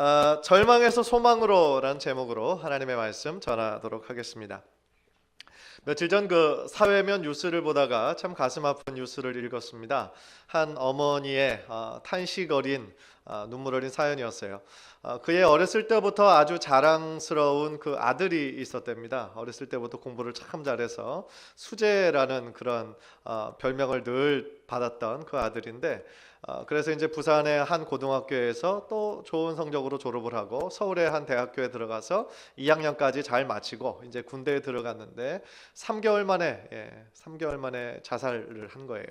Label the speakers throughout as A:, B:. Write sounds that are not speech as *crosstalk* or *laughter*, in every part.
A: 아, 절망에서 소망으로라는 제목으로 하나님의 말씀 전하도록 하겠습니다. 며칠 전 그 사회면 뉴스를 보다가 참 가슴 아픈 뉴스를 읽었습니다. 한 어머니의 어, 탄식 어린 어, 눈물 어린 사연이었어요. 어, 그의 어렸을 때부터 아주 자랑스러운 그 아들이 있었답니다. 어렸을 때부터 공부를 참 잘해서 수재라는 그런 어, 별명을 늘 받았던 그 아들인데 어, 그래서 이제 부산의 한 고등학교에서 또 좋은 성적으로 졸업을 하고 서울의 한 대학교에 들어가서 2학년까지 잘 마치고 이제 군대에 들어갔는데 3개월 만에 예, 3개월 만에 자살을 한 거예요.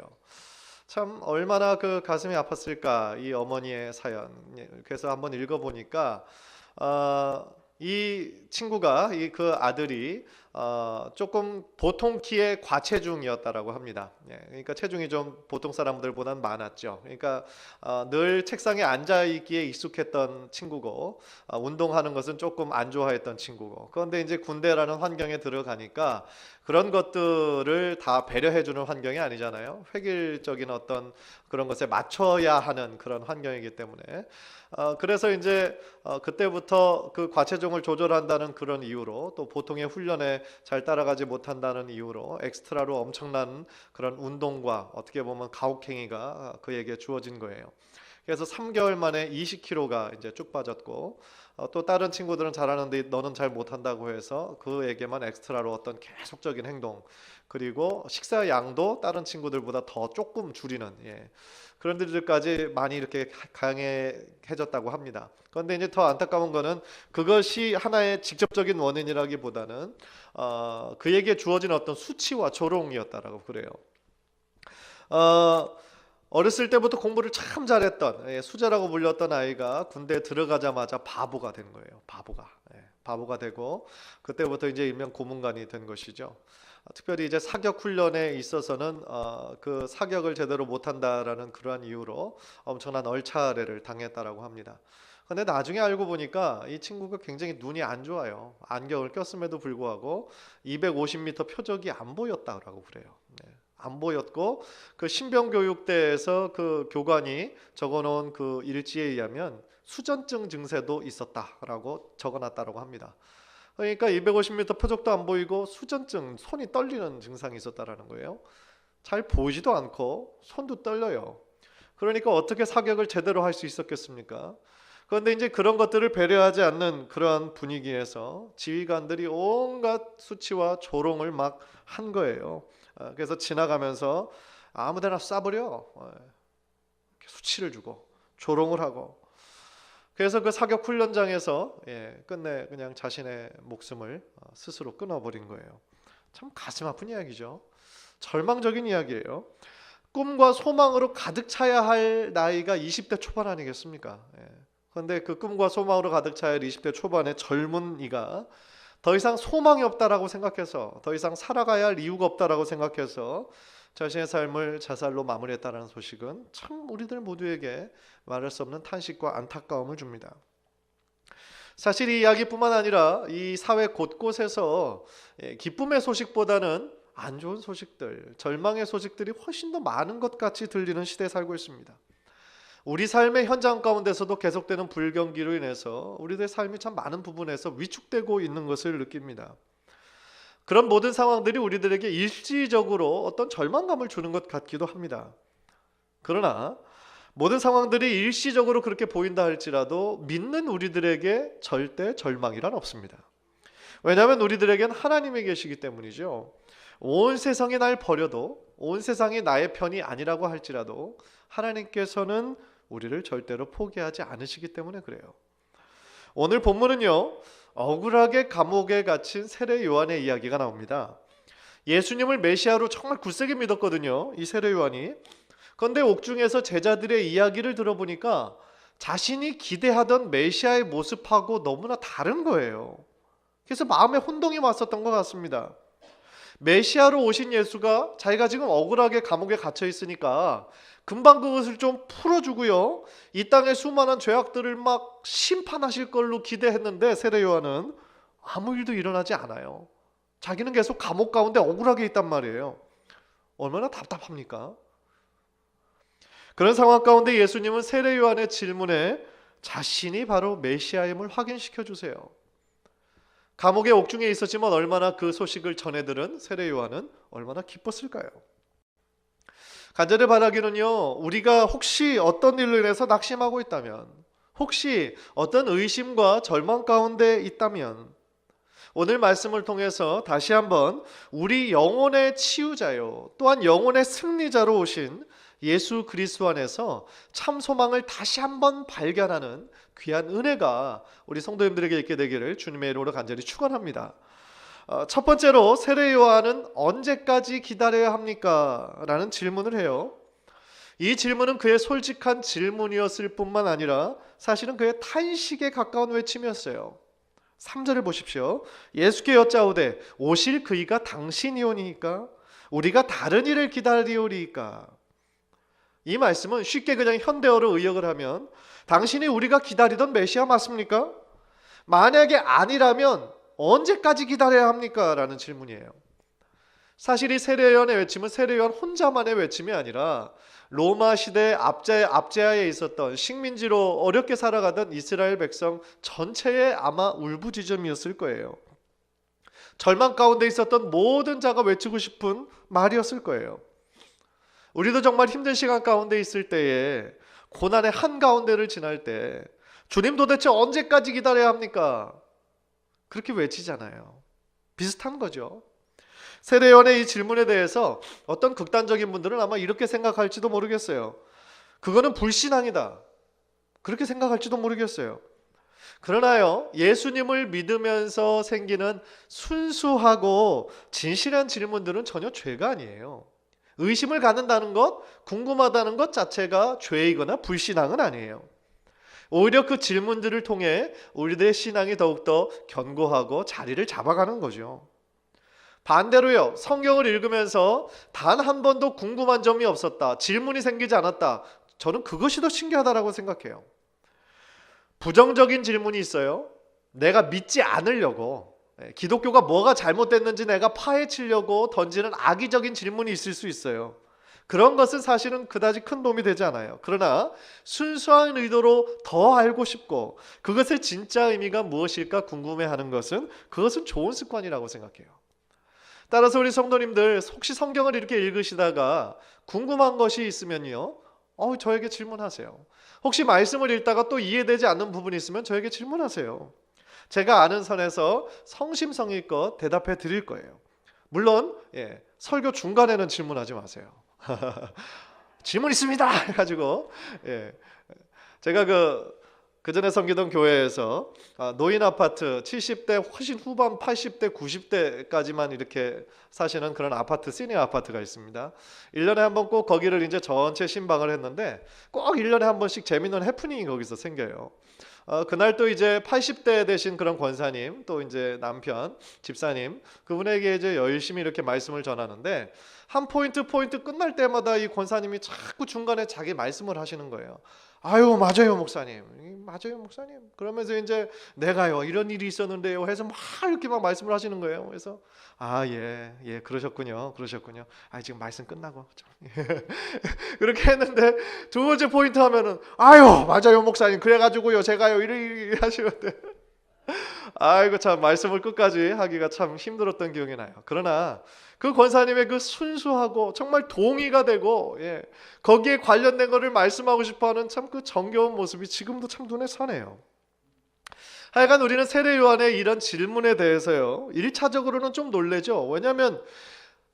A: 참 얼마나 그 가슴이 아팠을까 이 어머니의 사연. 예, 그래서 한번 읽어보니까 어, 이 친구가 이 그 아들이 어, 조금 보통 키의 과체중이었다라고 합니다. 예, 그러니까 체중이 좀 보통 사람들보다는 많았죠. 그러니까 어, 늘 책상에 앉아 있기에 익숙했던 친구고 어, 운동하는 것은 조금 안 좋아했던 친구고 그런데 이제 군대라는 환경에 들어가니까 그런 것들을 다 배려해주는 환경이 아니잖아요. 획일적인 어떤 그런 것에 맞춰야 하는 그런 환경이기 때문에 어, 그래서 이제 어, 그때부터 그 과체중을 조절한다는 그런 이유로 또 보통의 훈련에 잘 따라가지 못한다는 이유로 엑스트라로 엄청난 그런 운동과 어떻게 보면 가혹행위가 그에게 주어진 거예요. 그래서 3개월 만에 20kg가 이제 쭉 빠졌고 어, 또 다른 친구들은 잘하는데 너는 잘 못한다고 해서 그에게만 엑스트라로 어떤 계속적인 행동 그리고 식사 양도 다른 친구들보다 더 조금 줄이는 예. 그런 일들까지 많이 이렇게 강해졌다고 합니다. 그런데 이제 더 안타까운 거는 그것이 하나의 직접적인 원인이라기보다는 어, 그에게 주어진 어떤 수치와 조롱이었다라고 그래요. 어, 어렸을 때부터 공부를 참 잘했던 예, 수재라고 불렸던 아이가 군대에 들어가자마자 바보가 된 거예요. 바보가 예, 바보가 되고 그때부터 이제 일명 고문관이 된 것이죠. 어, 특별히 이제 사격 훈련에 있어서는 어, 그 사격을 제대로 못한다라는 그러한 이유로 엄청난 얼차례를 당했다라고 합니다. 근데 나중에 알고 보니까 이 친구가 굉장히 눈이 안 좋아요. 안경을 꼈음에도 불구하고 250m 표적이 안 보였다라고 그래요. 네. 안 보였고 그 신병교육대에서 그 교관이 적어놓은 그 일지에 의하면 수전증 증세도 있었다라고 적어놨다라고 합니다. 그러니까 250m 표적도 안 보이고 수전증 손이 떨리는 증상이 있었다라는 거예요. 잘 보이지도 않고 손도 떨려요. 그러니까 어떻게 사격을 제대로 할 수 있었겠습니까? 그런데 이제 그런 것들을 배려하지 않는 그러한 분위기에서 지휘관들이 온갖 수치와 조롱을 막 한 거예요. 어, 그래서 지나가면서 아무데나 쏴버려 어, 수치를 주고 조롱을 하고 그래서 그 사격 훈련장에서 예, 끝내 그냥 자신의 목숨을 어, 스스로 끊어버린 거예요. 참 가슴 아픈 이야기죠. 절망적인 이야기예요. 꿈과 소망으로 가득 차야 할 나이가 20대 초반 아니겠습니까? 예. 그런데 그 꿈과 소망으로 가득 차야 할 20대 초반의 젊은이가 더 이상 소망이 없다라고 생각해서 더 이상 살아가야 할 이유가 없다라고 생각해서 자신의 삶을 자살로 마무리했다는 소식은 참 우리들 모두에게 말할 수 없는 탄식과 안타까움을 줍니다. 사실 이 이야기뿐만 아니라 이 사회 곳곳에서 예, 기쁨의 소식보다는 안 좋은 소식들, 절망의 소식들이 훨씬 더 많은 것 같이 들리는 시대에 살고 있습니다. 우리 삶의 현장 가운데서도 계속되는 불경기로 인해서 우리들의 삶이 참 많은 부분에서 위축되고 있는 것을 느낍니다. 그런 모든 상황들이 우리들에게 일시적으로 어떤 절망감을 주는 것 같기도 합니다. 그러나 모든 상황들이 일시적으로 그렇게 보인다 할지라도 믿는 우리들에게 절대 절망이란 없습니다. 왜냐하면 우리들에겐 하나님이 계시기 때문이죠. 온 세상이 날 버려도 온 세상이 나의 편이 아니라고 할지라도 하나님께서는 우리를 절대로 포기하지 않으시기 때문에 그래요. 오늘 본문은요. 억울하게 감옥에 갇힌 세례 요한의 이야기가 나옵니다. 예수님을 메시아로 정말 굳세게 믿었거든요. 이 세례 요한이. 그런데 옥중에서 제자들의 이야기를 들어보니까 자신이 기대하던 메시아의 모습하고 너무나 다른 거예요. 그래서 마음에 혼동이 왔었던 것 같습니다. 메시아로 오신 예수가 자기가 지금 억울하게 감옥에 갇혀 있으니까 금방 그것을 좀 풀어주고요. 이 땅의 수많은 죄악들을 막 심판하실 걸로 기대했는데 세례 요한은 아무 일도 일어나지 않아요. 자기는 계속 감옥 가운데 억울하게 있단 말이에요. 얼마나 답답합니까? 그런 상황 가운데 예수님은 세례 요한의 질문에 자신이 바로 메시아임을 확인시켜 주세요. 감옥의 옥중에 있었지만 얼마나 그 소식을 전해들은 세례 요한은 얼마나 기뻤을까요? 간절히 바라기는요, 우리가 혹시 어떤 일로 인해서 낙심하고 있다면, 혹시 어떤 의심과 절망 가운데 있다면, 오늘 말씀을 통해서 다시 한번 우리 영혼의 치유자요, 또한 영혼의 승리자로 오신 예수 그리스도 안에서 참 소망을 다시 한번 발견하는 귀한 은혜가 우리 성도님들에게 있게 되기를 주님의 이름으로 간절히 축원합니다. 어, 첫 번째로 세례 요한은 언제까지 기다려야 합니까? 라는 질문을 해요. 이 질문은 그의 솔직한 질문이었을 뿐만 아니라 사실은 그의 탄식에 가까운 외침이었어요. 3절을 보십시오. 예수께 여짜오되 오실 그이가 당신이오니까 우리가 다른 일을 기다리오리이까. 이 말씀은 쉽게 그냥 현대어로 의역을 하면 당신이 우리가 기다리던 메시아 맞습니까? 만약에 아니라면 언제까지 기다려야 합니까? 라는 질문이에요. 사실 이 세례요한의 외침은 세례요한 혼자만의 외침이 아니라 로마 시대 압제, 압제하에 있었던 식민지로 어렵게 살아가던 이스라엘 백성 전체의 아마 울부짖음이었을 거예요. 절망 가운데 있었던 모든 자가 외치고 싶은 말이었을 거예요. 우리도 정말 힘든 시간 가운데 있을 때에 고난의 한 가운데를 지날 때 주님 도대체 언제까지 기다려야 합니까? 그렇게 외치잖아요. 비슷한 거죠. 세례요한의 이 질문에 대해서 어떤 극단적인 분들은 아마 이렇게 생각할지도 모르겠어요. 그거는 불신앙이다. 그렇게 생각할지도 모르겠어요. 그러나요, 예수님을 믿으면서 생기는 순수하고 진실한 질문들은 전혀 죄가 아니에요. 의심을 갖는다는 것, 궁금하다는 것 자체가 죄이거나 불신앙은 아니에요. 오히려 그 질문들을 통해 우리들의 신앙이 더욱더 견고하고 자리를 잡아가는 거죠. 반대로요, 성경을 읽으면서 단 한 번도 궁금한 점이 없었다, 질문이 생기지 않았다. 저는 그것이 더 신기하다라고 생각해요. 부정적인 질문이 있어요. 내가 믿지 않으려고, 예, 기독교가 뭐가 잘못됐는지 내가 파헤치려고 던지는 악의적인 질문이 있을 수 있어요. 그런 것은 사실은 그다지 큰 도움이 되지 않아요. 그러나 순수한 의도로 더 알고 싶고 그것의 진짜 의미가 무엇일까 궁금해하는 것은 그것은 좋은 습관이라고 생각해요. 따라서 우리 성도님들 혹시 성경을 이렇게 읽으시다가 궁금한 것이 있으면요. 어, 저에게 질문하세요. 혹시 말씀을 읽다가 또 이해되지 않는 부분이 있으면 저에게 질문하세요. 제가 아는 선에서 성심성의껏 대답해 드릴 거예요. 물론 예, 설교 중간에는 질문하지 마세요. *laughs* 질문 있습니다. *laughs* 해가지고 예, 제가 그 그 전에 섬기던 교회에서 아, 노인 아파트 70대 훨씬 후반 80대 90대까지만 이렇게 사시는 그런 아파트 시니어 아파트가 있습니다. 1년에 한 번 꼭 거기를 이제 전체 신방을 했는데 꼭 1년에 한 번씩 재밌는 해프닝이 거기서 생겨요. 어, 그날 또 이제 80대 되신 그런 권사님 또 이제 남편 집사님 그분에게 이제 열심히 이렇게 말씀을 전하는데 한 포인트 포인트 끝날 때마다 이 권사님이 자꾸 중간에 자기 말씀을 하시는 거예요. 아유 맞아요 목사님. 맞아요 목사님. 그러면서 이제 내가요 이런 일이 있었는데요 해서 막 이렇게 막 말씀을 하시는 거예요. 그래서 아예예 예, 그러셨군요 그러셨군요. 아 지금 말씀 끝나고 좀. *laughs* 그렇게 했는데 두 번째 포인트 하면은 아유 맞아요 목사님. 그래가지고요 제가요 이리 하시는데 아이고 참 말씀을 끝까지 하기가 참 힘들었던 기억이 나요 그러나 그 권사님의 그 순수하고 정말 동의가 되고 예, 거기에 관련된 것을 말씀하고 싶어하는 참 그 정겨운 모습이 지금도 참 눈에 선해요. 하여간 우리는 세례 요한의 이런 질문에 대해서요. 1차적으로는 좀 놀래죠. 왜냐하면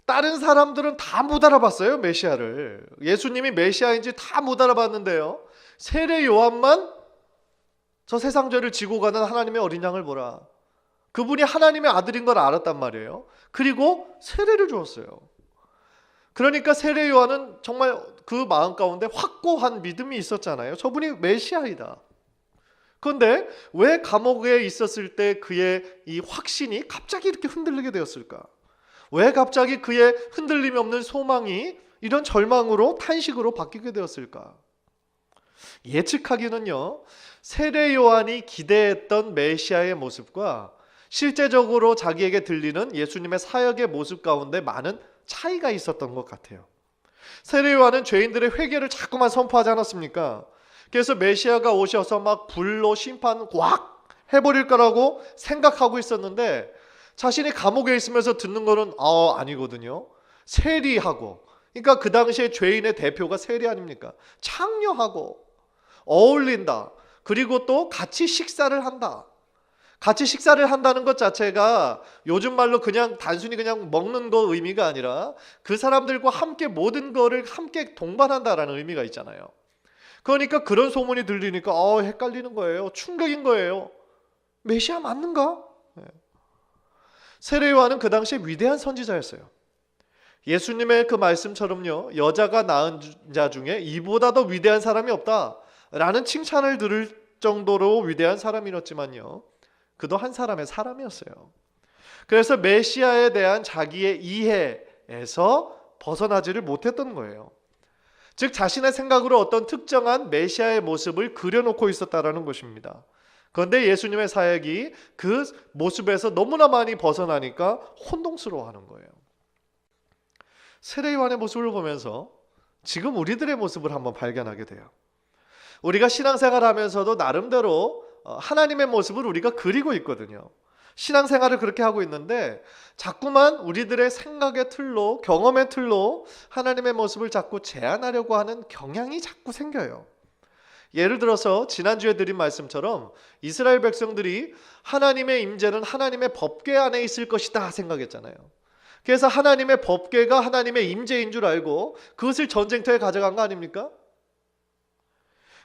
A: 다른 사람들은 다 못 알아봤어요 메시아를. 예수님이 메시아인지 다 못 알아봤는데요. 세례 요한만 저 세상 죄를 지고 가는 하나님의 어린 양을 보라. 그분이 하나님의 아들인 걸 알았단 말이에요. 그리고 세례를 주었어요. 그러니까 세례 요한은 정말 그 마음 가운데 확고한 믿음이 있었잖아요. 저분이 메시아이다. 그런데 왜 감옥에 있었을 때 그의 이 확신이 갑자기 이렇게 흔들리게 되었을까? 왜 갑자기 그의 흔들림이 없는 소망이 이런 절망으로 탄식으로 바뀌게 되었을까? 예측하기는요. 세례 요한이 기대했던 메시아의 모습과 실제적으로 자기에게 들리는 예수님의 사역의 모습 가운데 많은 차이가 있었던 것 같아요. 세례 요한은 죄인들의 회개를 자꾸만 선포하지 않았습니까? 그래서 메시아가 오셔서 막 불로 심판 꽉 해버릴 거라고 생각하고 있었는데 자신이 감옥에 있으면서 듣는 거는 아 아니거든요. 세리하고 그러니까 그 당시에 죄인의 대표가 세리 아닙니까? 창녀하고 어울린다. 그리고 또 같이 식사를 한다. 같이 식사를 한다는 것 자체가 요즘 말로 그냥 단순히 그냥 먹는 거 의미가 아니라 그 사람들과 함께 모든 거를 함께 동반한다라는 의미가 있잖아요. 그러니까 그런 소문이 들리니까 어 헷갈리는 거예요. 충격인 거예요. 메시아 맞는가? 네. 세례 요한은 그 당시에 위대한 선지자였어요. 예수님의 그 말씀처럼요. 여자가 낳은 자 중에 이보다 더 위대한 사람이 없다 라는 칭찬을 들을 정도로 위대한 사람이었지만요. 그도 한 사람의 사람이었어요. 그래서 메시아에 대한 자기의 이해에서 벗어나지를 못했던 거예요. 즉 자신의 생각으로 어떤 특정한 메시아의 모습을 그려놓고 있었다라는 것입니다. 그런데 예수님의 사역이 그 모습에서 너무나 많이 벗어나니까 혼동스러워하는 거예요. 세례요한의 모습을 보면서 지금 우리들의 모습을 한번 발견하게 돼요. 우리가 신앙생활 하면서도 나름대로 어, 하나님의 모습을 우리가 그리고 있거든요. 신앙생활을 그렇게 하고 있는데 자꾸만 우리들의 생각의 틀로 경험의 틀로 하나님의 모습을 자꾸 제한하려고 하는 경향이 자꾸 생겨요. 예를 들어서 지난주에 드린 말씀처럼 이스라엘 백성들이 하나님의 임재는 하나님의 법궤 안에 있을 것이다 생각했잖아요. 그래서 하나님의 법궤가 하나님의 임재인 줄 알고 그것을 전쟁터에 가져간 거 아닙니까?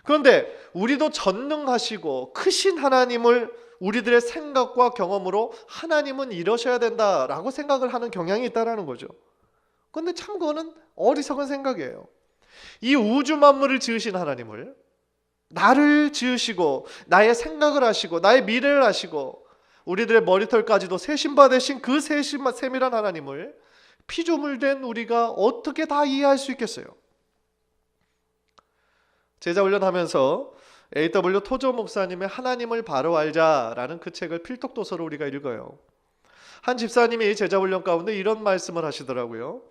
A: 그런데 우리도 전능하시고 크신 하나님을 우리들의 생각과 경험으로 하나님은 이러셔야 된다라고 생각을 하는 경향이 있다라는 거죠. 그런데 참 그거는 어리석은 생각이에요. 이 우주 만물을 지으신 하나님을 나를 지으시고 나의 생각을 하시고 나의 미래를 하시고 우리들의 머리털까지도 세심 받으신 그 세심 세밀한 하나님을 피조물된 우리가 어떻게 다 이해할 수 있겠어요? 제자 훈련하면서 A.W. 토조 목사님의 하나님을 바로 알자라는 그 책을 필독 도서로 우리가 읽어요. 한 집사님이 제자 훈련 가운데 이런 말씀을 하시더라고요.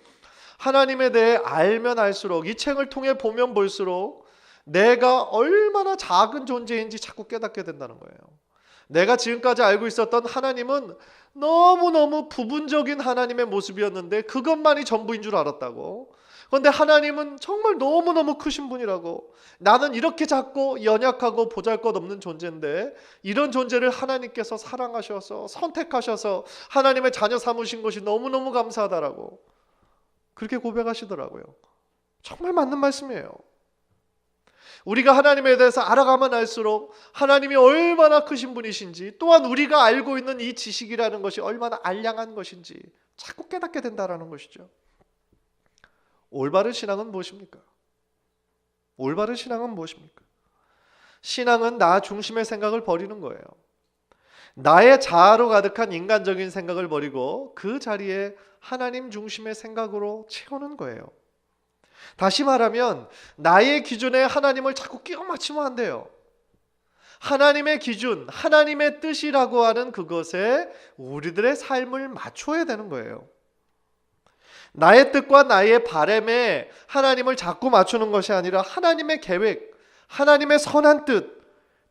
A: 하나님에 대해 알면 알수록 이 책을 통해 보면 볼수록 내가 얼마나 작은 존재인지 자꾸 깨닫게 된다는 거예요. 내가 지금까지 알고 있었던 하나님은 너무너무 부분적인 하나님의 모습이었는데 그것만이 전부인 줄 알았다고. 그런데 하나님은 정말 너무너무 크신 분이라고. 나는 이렇게 작고 연약하고 보잘것없는 존재인데 이런 존재를 하나님께서 사랑하셔서 선택하셔서 하나님의 자녀 삼으신 것이 너무너무 감사하다라고. 그렇게 고백하시더라고요. 정말 맞는 말씀이에요. 우리가 하나님에 대해서 알아가면 알수록 하나님이 얼마나 크신 분이신지 또한 우리가 알고 있는 이 지식이라는 것이 얼마나 알량한 것인지 자꾸 깨닫게 된다라는 것이죠. 올바른 신앙은 무엇입니까? 올바른 신앙은 무엇입니까? 신앙은 나 중심의 생각을 버리는 거예요. 나의 자아로 가득한 인간적인 생각을 버리고 그 자리에 하나님 중심의 생각으로 채우는 거예요. 다시 말하면 나의 기준에 하나님을 자꾸 끼워 맞추면 안 돼요. 하나님의 기준, 하나님의 뜻이라고 하는 그것에 우리들의 삶을 맞춰야 되는 거예요. 나의 뜻과 나의 바램에 하나님을 자꾸 맞추는 것이 아니라 하나님의 계획, 하나님의 선한 뜻,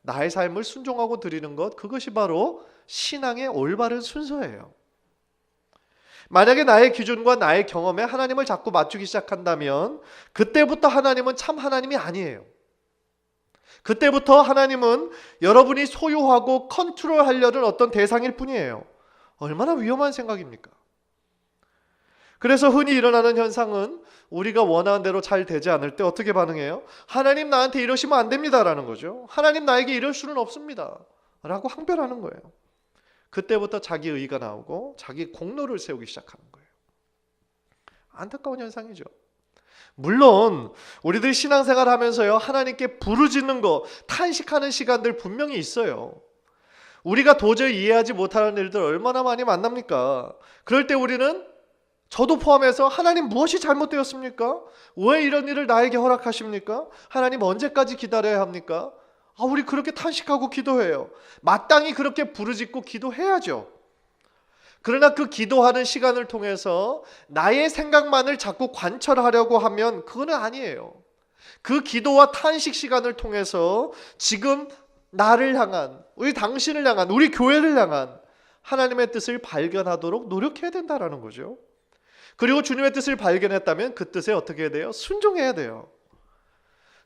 A: 나의 삶을 순종하고 드리는 것, 그것이 바로 신앙의 올바른 순서예요. 만약에 나의 기준과 나의 경험에 하나님을 자꾸 맞추기 시작한다면 그때부터 하나님은 참 하나님이 아니에요. 그때부터 하나님은 여러분이 소유하고 컨트롤하려는 어떤 대상일 뿐이에요. 얼마나 위험한 생각입니까? 그래서 흔히 일어나는 현상은 우리가 원하는 대로 잘 되지 않을 때 어떻게 반응해요? 하나님 나한테 이러시면 안 됩니다라는 거죠. 하나님 나에게 이럴 수는 없습니다. 라고 항변하는 거예요. 그때부터 자기 의가 나오고 자기 공로를 세우기 시작하는 거예요. 안타까운 현상이죠. 물론 우리들 신앙생활 하면서요 하나님께 부르짖는 거 탄식하는 시간들 분명히 있어요. 우리가 도저히 이해하지 못하는 일들 얼마나 많이 만납니까? 그럴 때 우리는 저도 포함해서 하나님 무엇이 잘못되었습니까? 왜 이런 일을 나에게 허락하십니까? 하나님 언제까지 기다려야 합니까? 아, 우리 그렇게 탄식하고 기도해요. 마땅히 그렇게 부르짖고 기도해야죠. 그러나 그 기도하는 시간을 통해서 나의 생각만을 자꾸 관철하려고 하면 그거는 아니에요. 그 기도와 탄식 시간을 통해서 지금 나를 향한 우리 당신을 향한 우리 교회를 향한 하나님의 뜻을 발견하도록 노력해야 된다라는 거죠. 그리고 주님의 뜻을 발견했다면 그 뜻에 어떻게 해야 돼요? 순종해야 돼요.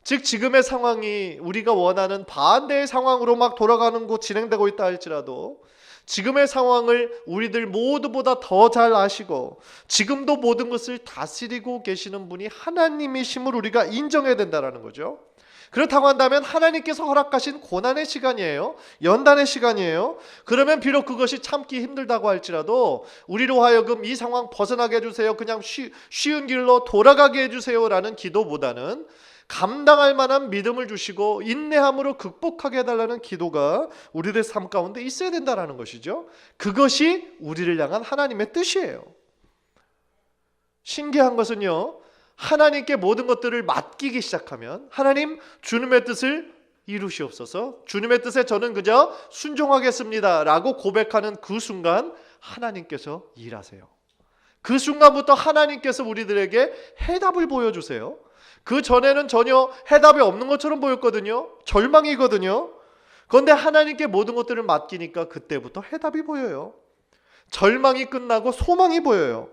A: 즉 지금의 상황이 우리가 원하는 반대의 상황으로 막 돌아가는 곳 진행되고 있다 할지라도 지금의 상황을 우리들 모두보다 더 잘 아시고 지금도 모든 것을 다스리고 계시는 분이 하나님이심을 우리가 인정해야 된다라는 거죠. 그렇다고 한다면 하나님께서 허락하신 고난의 시간이에요. 연단의 시간이에요. 그러면 비록 그것이 참기 힘들다고 할지라도 우리로 하여금 이 상황 벗어나게 해주세요. 그냥 쉬, 쉬운 길로 돌아가게 해주세요라는 기도보다는 감당할 만한 믿음을 주시고 인내함으로 극복하게 해달라는 기도가 우리들의 삶 가운데 있어야 된다라는 것이죠. 그것이 우리를 향한 하나님의 뜻이에요. 신기한 것은요. 하나님께 모든 것들을 맡기기 시작하면 하나님 주님의 뜻을 이루시옵소서. 주님의 뜻에 저는 그저 순종하겠습니다 라고 고백하는 그 순간 하나님께서 일하세요. 그 순간부터 하나님께서 우리들에게 해답을 보여주세요. 그 전에는 전혀 해답이 없는 것처럼 보였거든요. 절망이거든요. 그런데 하나님께 모든 것들을 맡기니까 그때부터 해답이 보여요. 절망이 끝나고 소망이 보여요.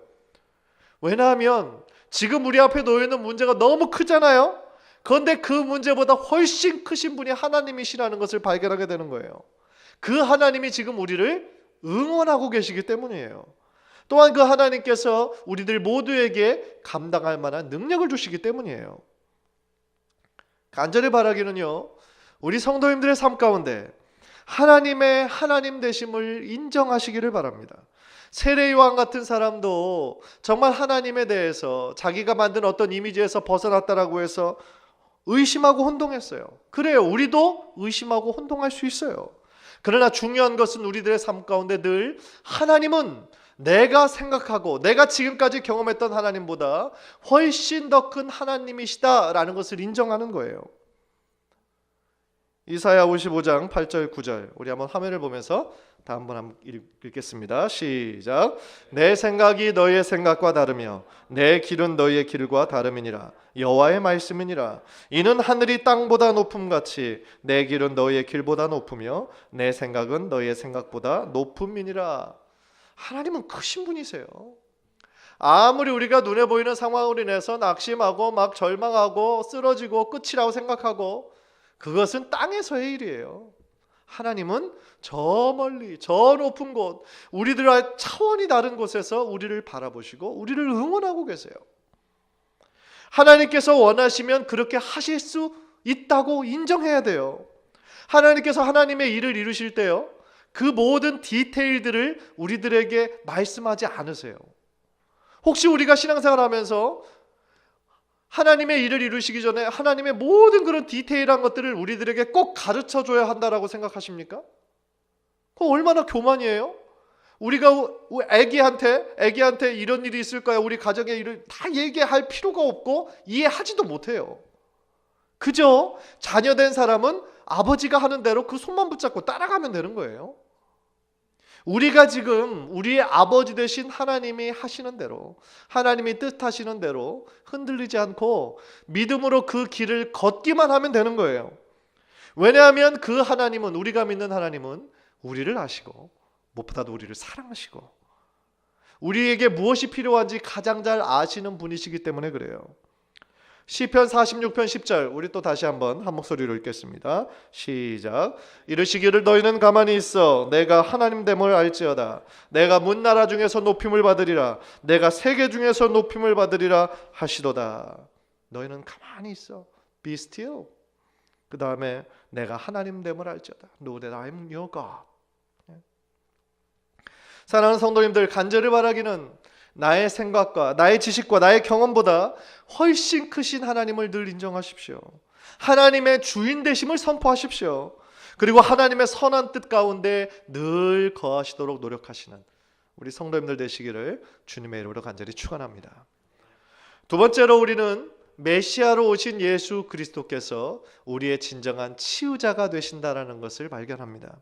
A: 왜냐하면 지금 우리 앞에 놓여 있는 문제가 너무 크잖아요. 그런데 그 문제보다 훨씬 크신 분이 하나님이시라는 것을 발견하게 되는 거예요. 그 하나님이 지금 우리를 응원하고 계시기 때문이에요. 또한 그 하나님께서 우리들 모두에게 감당할 만한 능력을 주시기 때문이에요. 간절히 바라기는요. 우리 성도님들의 삶 가운데 하나님의 하나님 되심을 인정하시기를 바랍니다. 세례요한 같은 사람도 정말 하나님에 대해서 자기가 만든 어떤 이미지에서 벗어났다라고 해서 의심하고 혼동했어요. 그래요. 우리도 의심하고 혼동할 수 있어요. 그러나 중요한 것은 우리들의 삶 가운데 늘 하나님은 내가 생각하고 내가 지금까지 경험했던 하나님보다 훨씬 더 큰 하나님이시다라는 것을 인정하는 거예요. 이사야 55장 8절 9절 우리 한번 화면을 보면서 다 한번 읽겠습니다. 시작. 내 생각이 너희의 생각과 다르며 내 길은 너희의 길과 다름이니라. 여호와의 말씀이니라. 이는 하늘이 땅보다 높음 같이 내 길은 너희의 길보다 높으며 내 생각은 너희의 생각보다 높음이니라. 하나님은 크신 분이세요. 아무리 우리가 눈에 보이는 상황으로 인해서 낙심하고 막 절망하고 쓰러지고 끝이라고 생각하고 그것은 땅에서의 일이에요. 하나님은 저 멀리 저 높은 곳 우리들과 차원이 다른 곳에서 우리를 바라보시고 우리를 응원하고 계세요. 하나님께서 원하시면 그렇게 하실 수 있다고 인정해야 돼요. 하나님께서 하나님의 일을 이루실 때요. 그 모든 디테일들을 우리들에게 말씀하지 않으세요. 혹시 우리가 신앙생활 하면서 하나님의 일을 이루시기 전에 하나님의 모든 그런 디테일한 것들을 우리들에게 꼭 가르쳐 줘야 한다라고 생각하십니까? 그거 얼마나 교만이에요? 우리가 아기한테 아기한테 이런 일이 있을 거야. 우리 가정의 일을 다 얘기할 필요가 없고 이해하지도 못해요. 그저 자녀된 사람은 아버지가 하는 대로 그 손만 붙잡고 따라가면 되는 거예요. 우리가 지금 우리의 아버지 되신 하나님이 하시는 대로 하나님이 뜻하시는 대로 흔들리지 않고 믿음으로 그 길을 걷기만 하면 되는 거예요. 왜냐하면 그 하나님은 우리가 믿는 하나님은 우리를 아시고 무엇보다도 우리를 사랑하시고 우리에게 무엇이 필요한지 가장 잘 아시는 분이시기 때문에 그래요. 시편 46편 10절 우리 또 다시 한번 한 목소리로 읽겠습니다. 시작. 이르시기를 너희는 가만히 있어 내가 하나님 됨을 알지어다. 내가 문나라 중에서 높임을 받으리라. 내가 세계 중에서 높임을 받으리라 하시도다. 너희는 가만히 있어. Be still. 그 다음에 내가 하나님 됨을 알지어다. Know that I am your God. 사랑하는 성도님들 간절히 바라기는 나의 생각과 나의 지식과 나의 경험보다 훨씬 크신 하나님을 늘 인정하십시오. 하나님의 주인 되심을 선포하십시오. 그리고 하나님의 선한 뜻 가운데 늘 거하시도록 노력하시는 우리 성도님들 되시기를 주님의 이름으로 간절히 축원합니다. 두 번째로 우리는 메시아로 오신 예수 그리스도께서 우리의 진정한 치유자가 되신다라는 것을 발견합니다.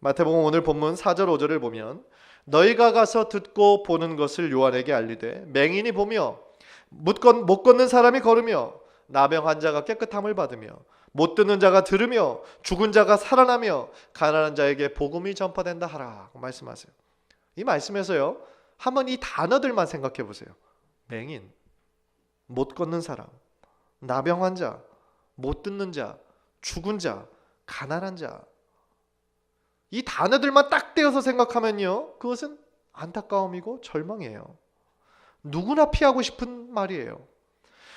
A: 마태복음 오늘 본문 4절 5절을 보면 너희가 가서 듣고 보는 것을 요한에게 알리되 맹인이 보며 못, 건, 못 걷는 사람이 걸으며 나병 환자가 깨끗함을 받으며 못 듣는 자가 들으며 죽은 자가 살아나며 가난한 자에게 복음이 전파된다 하라 말씀하세요. 이 말씀에서요. 한번 이 단어들만 생각해 보세요. 맹인, 못 걷는 사람, 나병 환자, 못 듣는 자, 죽은 자, 가난한 자. 이 단어들만 딱 떼어서 생각하면요. 그것은 안타까움이고 절망이에요. 누구나 피하고 싶은 말이에요.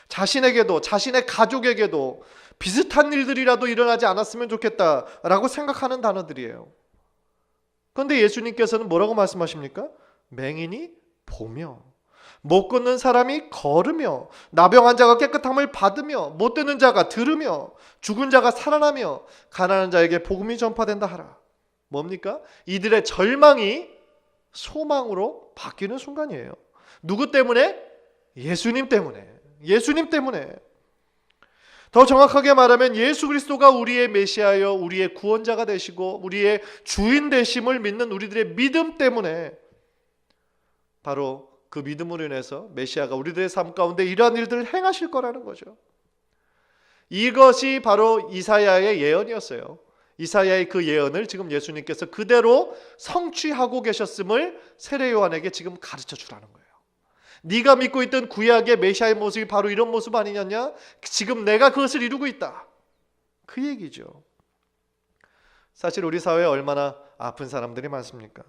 A: 자신에게도 자신의 가족에게도 비슷한 일들이라도 일어나지 않았으면 좋겠다라고 생각하는 단어들이에요. 그런데 예수님께서는 뭐라고 말씀하십니까? 맹인이 보며 못 걷는 사람이 걸으며 나병 환자가 깨끗함을 받으며 못 듣는 자가 들으며 죽은 자가 살아나며 가난한 자에게 복음이 전파된다 하라. 뭡니까? 이들의 절망이 소망으로 바뀌는 순간이에요. 누구 때문에? 예수님 때문에. 예수님 때문에. 더 정확하게 말하면 예수 그리스도가 우리의 메시아여 우리의 구원자가 되시고 우리의 주인 되심을 믿는 우리들의 믿음 때문에 바로 그 믿음으로 인해서 메시아가 우리들의 삶 가운데 이러한 일들을 행하실 거라는 거죠. 이것이 바로 이사야의 예언이었어요. 이사야의 그 예언을 지금 예수님께서 그대로 성취하고 계셨음을 세례 요한에게 지금 가르쳐 주라는 거예요. 네가 믿고 있던 구약의 메시아의 모습이 바로 이런 모습 아니냐냐? 지금 내가 그것을 이루고 있다. 그 얘기죠. 사실 우리 사회에 얼마나 아픈 사람들이 많습니까?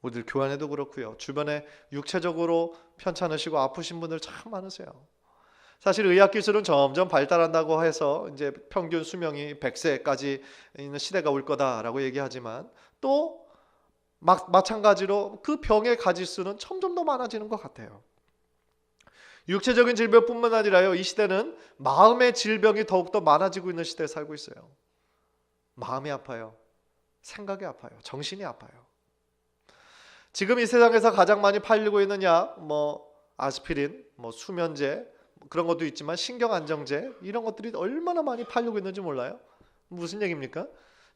A: 우리들 교환에도 그렇고요. 주변에 육체적으로 편찮으시고 아프신 분들 참 많으세요. 사실 의학 기술은 점점 발달한다고 해서 이제 평균 수명이 100세까지 있는 시대가 올 거다라고 얘기하지만 또 마, 마찬가지로 그 병의 가지수는 점점 더 많아지는 것 같아요. 육체적인 질병뿐만 아니라요. 이 시대는 마음의 질병이 더욱더 많아지고 있는 시대에 살고 있어요. 마음이 아파요. 생각이 아파요. 정신이 아파요. 지금 이 세상에서 가장 많이 팔리고 있는 약, 뭐 아스피린, 뭐 수면제 그런 것도 있지만 신경 안정제 이런 것들이 얼마나 많이 팔리고 있는지 몰라요? 무슨 얘기입니까?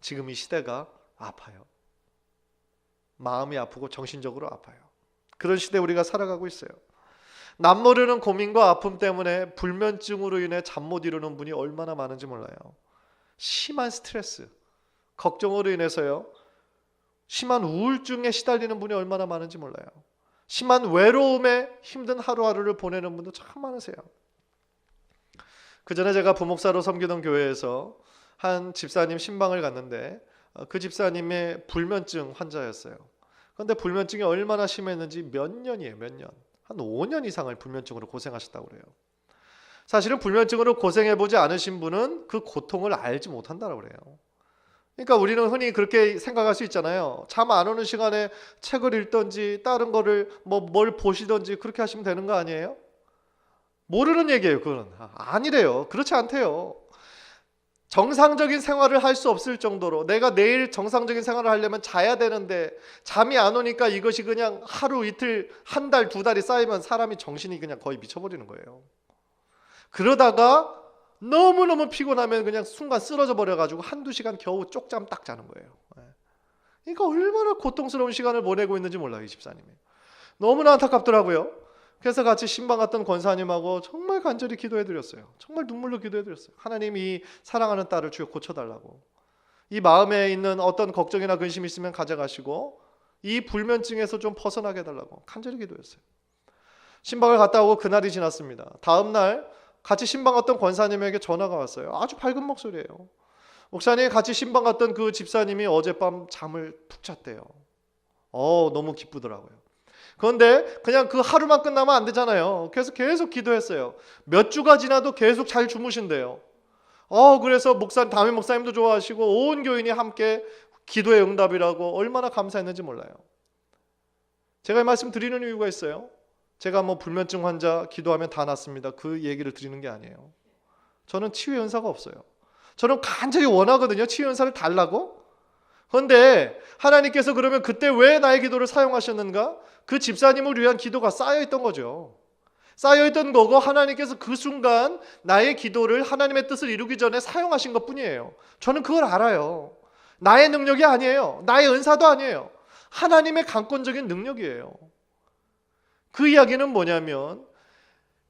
A: 지금 이 시대가 아파요. 마음이 아프고 정신적으로 아파요. 그런 시대 우리가 살아가고 있어요. 남모르는 고민과 아픔 때문에 불면증으로 인해 잠 못 이루는 분이 얼마나 많은지 몰라요. 심한 스트레스, 걱정으로 인해서요. 심한 우울증에 시달리는 분이 얼마나 많은지 몰라요. 심한 외로움에 힘든 하루하루를 보내는 분도 참 많으세요. 그 전에 제가 부목사로 섬기던 교회에서 한 집사님 신방을 갔는데 어, 그 집사님의 불면증 환자였어요. 그런데 불면증이 얼마나 심했는지 몇 년이에요, 몇 년. 한 5년 이상을 불면증으로 고생하셨다고 그래요. 사실은 불면증으로 고생해 보지 않으신 분은 그 고통을 알지 못한다고 그래요. 그러니까 우리는 흔히 그렇게 생각할 수 있잖아요. 잠 안 오는 시간에 책을 읽던지 다른 거를 뭐 뭘 보시던지 그렇게 하시면 되는 거 아니에요? 모르는 얘기예요, 그거는. 아, 아니래요. 그렇지 않대요. 정상적인 생활을 할 수 없을 정도로 내가 내일 정상적인 생활을 하려면 자야 되는데 잠이 안 오니까 이것이 그냥 하루 이틀 한 달 두 달이 쌓이면 사람이 정신이 그냥 거의 미쳐버리는 거예요. 그러다가 너무너무 피곤하면 그냥 순간 쓰러져 버려가지고 한두 시간 겨우 쪽잠 딱 자는 거예요. 예. 그러니까 얼마나 고통스러운 시간을 보내고 있는지 몰라요, 이 집사님이. 너무나 안타깝더라고요. 그래서 같이 신방 갔던 권사님하고 정말 간절히 기도해 드렸어요. 정말 눈물로 기도해 드렸어요. 하나님 이 사랑하는 딸을 주여 고쳐 달라고. 이 마음에 있는 어떤 걱정이나 근심이 있으면 가져가시고 이 불면증에서 좀 벗어나게 해 달라고 간절히 기도했어요. 신방을 갔다 오고 그날이 지났습니다. 다음 날 같이 신방 갔던 권사님에게 전화가 왔어요. 아주 밝은 목소리예요. 목사님 같이 신방 갔던 그 집사님이 어젯밤 잠을 푹 잤대요. 어, 너무 기쁘더라고요. 그런데 그냥 그 하루만 끝나면 안 되잖아요. 그래서 계속 기도했어요. 몇 주가 지나도 계속 잘 주무신대요. 어, 그래서 목사 담임 목사님도 좋아하시고 온 교인이 함께 기도의 응답이라고 얼마나 감사했는지 몰라요. 제가 이 말씀 드리는 이유가 있어요. 제가 뭐 불면증 환자 기도하면 다 낫습니다. 그 얘기를 드리는 게 아니에요. 저는 치유 연사가 없어요. 저는 간절히 원하거든요. 치유 연사를 달라고. 그런데 하나님께서 그러면 그때 왜 나의 기도를 사용하셨는가? 그 집사님을 위한 기도가 쌓여 있던 거죠. 쌓여 있던 거고 하나님께서 그 순간 나의 기도를 하나님의 뜻을 이루기 전에 사용하신 것 뿐이에요. 저는 그걸 알아요. 나의 능력이 아니에요. 나의 은사도 아니에요. 하나님의 강권적인 능력이에요. 그 이야기는 뭐냐면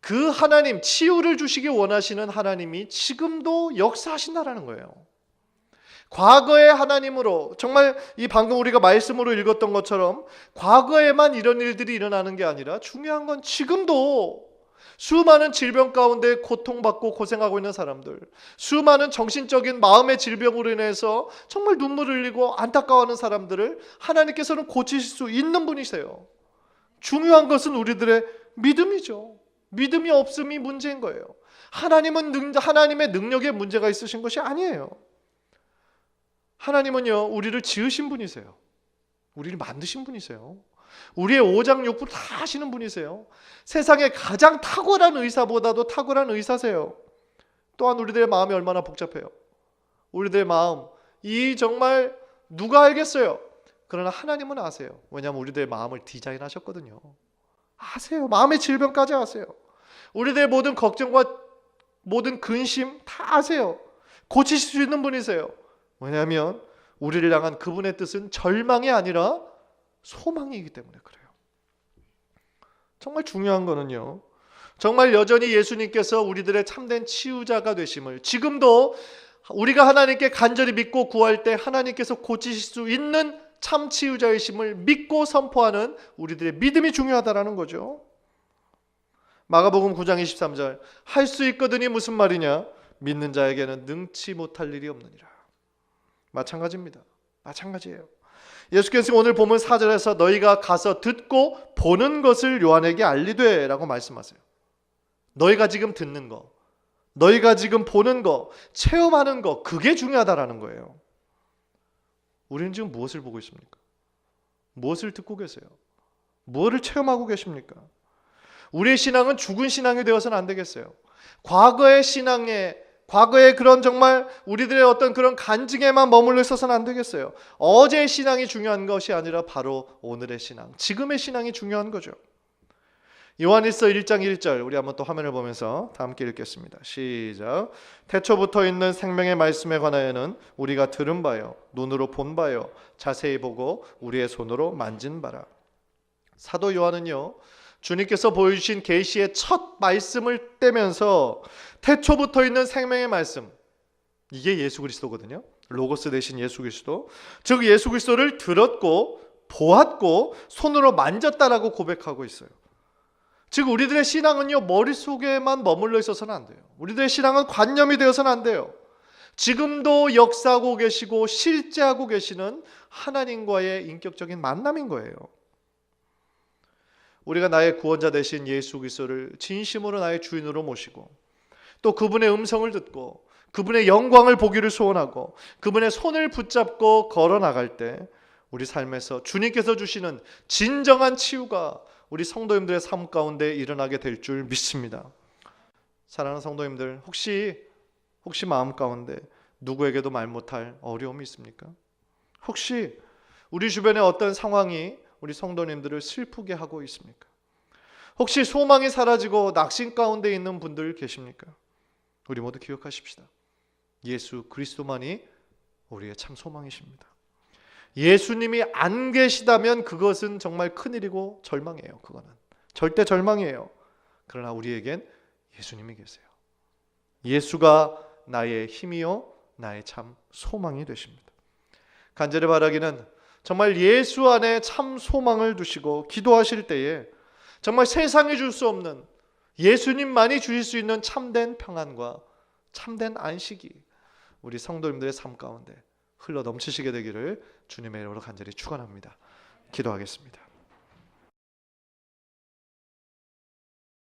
A: 그 하나님 치유를 주시기 원하시는 하나님이 지금도 역사하신다라는 거예요. 과거의 하나님으로 정말 이 방금 우리가 말씀으로 읽었던 것처럼 과거에만 이런 일들이 일어나는 게 아니라 중요한 건 지금도 수많은 질병 가운데 고통받고 고생하고 있는 사람들, 수많은 정신적인 마음의 질병으로 인해서 정말 눈물을 흘리고 안타까워하는 사람들을 하나님께서는 고치실 수 있는 분이세요. 중요한 것은 우리들의 믿음이죠. 믿음이 없음이 문제인 거예요. 하나님은 능, 하나님의 능력에 문제가 있으신 것이 아니에요. 하나님은요, 우리를 지으신 분이세요. 우리를 만드신 분이세요. 우리의 오장육부 다 하시는 분이세요. 세상에 가장 탁월한 의사보다도 탁월한 의사세요. 또한 우리들의 마음이 얼마나 복잡해요. 우리들의 마음, 이 정말 누가 알겠어요? 그러나 하나님은 아세요. 왜냐하면 우리들의 마음을 디자인하셨거든요. 아세요. 마음의 질병까지 아세요. 우리들의 모든 걱정과 모든 근심 다 아세요. 고치실 수 있는 분이세요. 왜냐하면 우리를 향한 그분의 뜻은 절망이 아니라 소망이기 때문에 그래요. 정말 중요한 거는요. 정말 여전히 예수님께서 우리들의 참된 치유자가 되심을 지금도 우리가 하나님께 간절히 믿고 구할 때 하나님께서 고치실 수 있는 참 치유자이심을 믿고 선포하는 우리들의 믿음이 중요하다라는 거죠. 마가복음 9장 23절 할 수 있거든이 무슨 말이냐? 믿는 자에게는 능치 못할 일이 없느니라. 마찬가지입니다. 마찬가지예요. 예수께서 오늘 보면 4절에서 너희가 가서 듣고 보는 것을 요한에게 알리되라고 말씀하세요. 너희가 지금 듣는 거, 너희가 지금 보는 거, 체험하는 거, 그게 중요하다라는 거예요. 우리는 지금 무엇을 보고 있습니까? 무엇을 듣고 계세요? 무엇을 체험하고 계십니까? 우리의 신앙은 죽은 신앙이 되어서는 안 되겠어요. 과거의 신앙에 과거의 그런 정말 우리들의 어떤 그런 간증에만 머물러 있어서는 안 되겠어요. 어제의 신앙이 중요한 것이 아니라 바로 오늘의 신앙, 지금의 신앙이 중요한 거죠. 요한일서 1장 1절 우리 한번 또 화면을 보면서 다 함께 읽겠습니다. 시작. 태초부터 있는 생명의 말씀에 관하여는 우리가 들은 바요, 눈으로 본 바요, 자세히 보고 우리의 손으로 만진 바라. 사도 요한은요. 주님께서 보여주신 계시의 첫 말씀을 떼면서 태초부터 있는 생명의 말씀 이게 예수 그리스도거든요. 로고스 대신 예수 그리스도. 즉 예수 그리스도를 들었고 보았고 손으로 만졌다라고 고백하고 있어요. 즉 우리들의 신앙은요 머릿속에만 머물러 있어서는 안 돼요. 우리들의 신앙은 관념이 되어서는 안 돼요. 지금도 역사하고 계시고 실제하고 계시는 하나님과의 인격적인 만남인 거예요. 우리가 나의 구원자 되신 예수 그리스도를 진심으로 나의 주인으로 모시고 또 그분의 음성을 듣고 그분의 영광을 보기를 소원하고 그분의 손을 붙잡고 걸어 나갈 때 우리 삶에서 주님께서 주시는 진정한 치유가 우리 성도님들의 삶 가운데 일어나게 될 줄 믿습니다. 사랑하는 성도님들 혹시 혹시 마음 가운데 누구에게도 말 못할 어려움이 있습니까? 혹시 우리 주변에 어떤 상황이 우리 성도님들을 슬프게 하고 있습니까? 혹시 소망이 사라지고 낙심 가운데 있는 분들 계십니까? 우리 모두 기억하십시다. 예수 그리스도만이 우리의 참 소망이십니다. 예수님이 안 계시다면 그것은 정말 큰일이고 절망이에요. 그거는 절대 절망이에요. 그러나 우리에겐 예수님이 계세요. 예수가 나의 힘이요 나의 참 소망이 되십니다. 간절히 바라기는 정말 예수 안에 참 소망을 두시고 기도하실 때에 정말 세상이 줄 수 없는 예수님만이 주실 수 있는 참된 평안과 참된 안식이 우리 성도님들의 삶 가운데 흘러 넘치시게 되기를 주님의 이름으로 간절히 축원합니다. 기도하겠습니다.